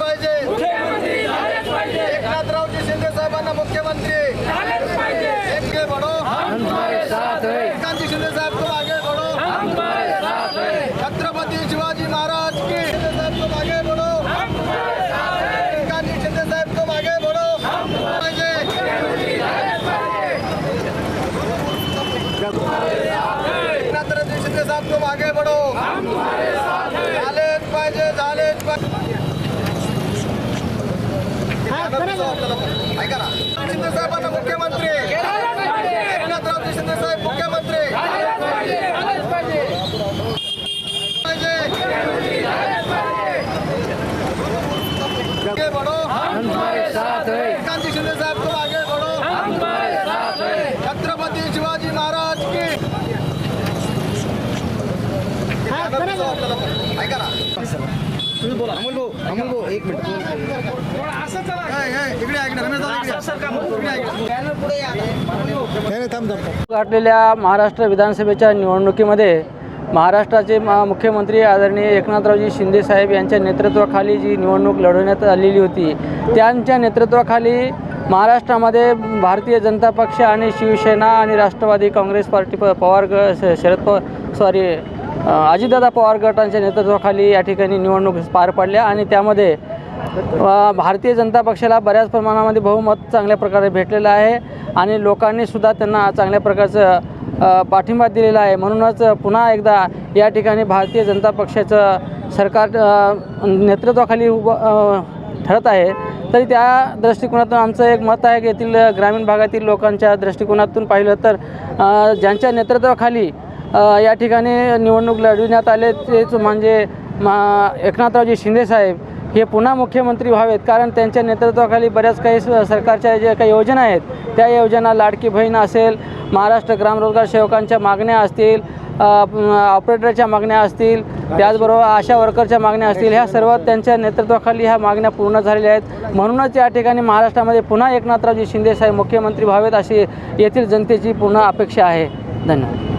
पाहिजे. एकनाथरावजी शिंदे साहेबांना मुख्यमंत्री. एकनाथजी शिंदे साहेब तुम आगे बढ़ो छत्रपती शिवाजी महाराज की. शिंदे साहेब तुम आगे बढ़ो एकनाथजी शिंदे साहेब तुम आगे बढ़ो पाहिजे. एकनाथरावजी शिंदे साहेब तुम आगे बढ़ो झालेच पाहिजे झालेच पाहिजे. ऐका ना. शिंदे साहेबांना मुख्यमंत्री. एकनाथरावजी शिंदे साहेब मुख्यमंत्री. पाहिजे आगे बढ़ो कांती शिंदे साहब तुम आगे बढ़ो छत्रपति शिवाजी महाराज की. ऐका ना. तुम्ही बोला. अमोल भाऊ अमोल भाऊ एक मिनिट. गाठलेल्या महाराष्ट्र विधानसभेच्या निवडणुकीमध्ये महाराष्ट्राचे मा- मुख्यमंत्री आदरणीय एकनाथरावजी शिंदे साहेब यांच्या नेतृत्वाखाली जी निवडणूक लढवण्यात आलेली होती त्यांच्या नेतृत्वाखाली महाराष्ट्रामध्ये भारतीय जनता पक्ष आणि शिवसेना आणि राष्ट्रवादी काँग्रेस पार्टी प पवार शरद पवार सॉरी अजितदादा पवार गटांच्या नेतृत्वाखाली या ठिकाणी निवडणूक पार पडल्या आणि त्यामध्ये भारतीय जनता पक्षाला बऱ्याच प्रमाणामध्ये बहुमत चांगल्या प्रकारे भेटलेलं आहे आणि लोकांनीसुद्धा त्यांना चांगल्या प्रकारचं पाठिंबा दिलेला आहे. म्हणूनच पुन्हा एकदा या ठिकाणी भारतीय जनता पक्षाचं सरकार नेतृत्वाखाली उभं ठरत आहे. तरी त्या दृष्टिकोनातून आमचं एक मत आहे की येथील ग्रामीण भागातील लोकांच्या दृष्टिकोनातून पाहिलं तर ज्यांच्या नेतृत्वाखाली या ठिकाणी निवडणूक लढविण्यात आले. तेच म्हणजे मा एकनाथरावजी शिंदेसाहेब हे पुन्हा मुख्यमंत्री व्हावेत. कारण त्यांच्या नेतृत्वाखाली बऱ्याच काही स- सरकारच्या ज्या काही योजना आहेत त्या योजना लाडकी बहीण असेल महाराष्ट्र ग्रामरोजगार सेवकांच्या मागण्या असतील ऑपरेटरच्या मागण्या असतील त्याचबरोबर आशा वर्करच्या मागण्या असतील ह्या सर्व त्यांच्या नेतृत्वाखाली ह्या मागण्या पूर्ण झालेल्या आहेत. म्हणूनच या ठिकाणी महाराष्ट्रामध्ये पुन्हा एकनाथरावजी शिंदेसाहेब मुख्यमंत्री व्हावेत अशी येथील जनतेची पूर्ण अपेक्षा आहे. धन्यवाद.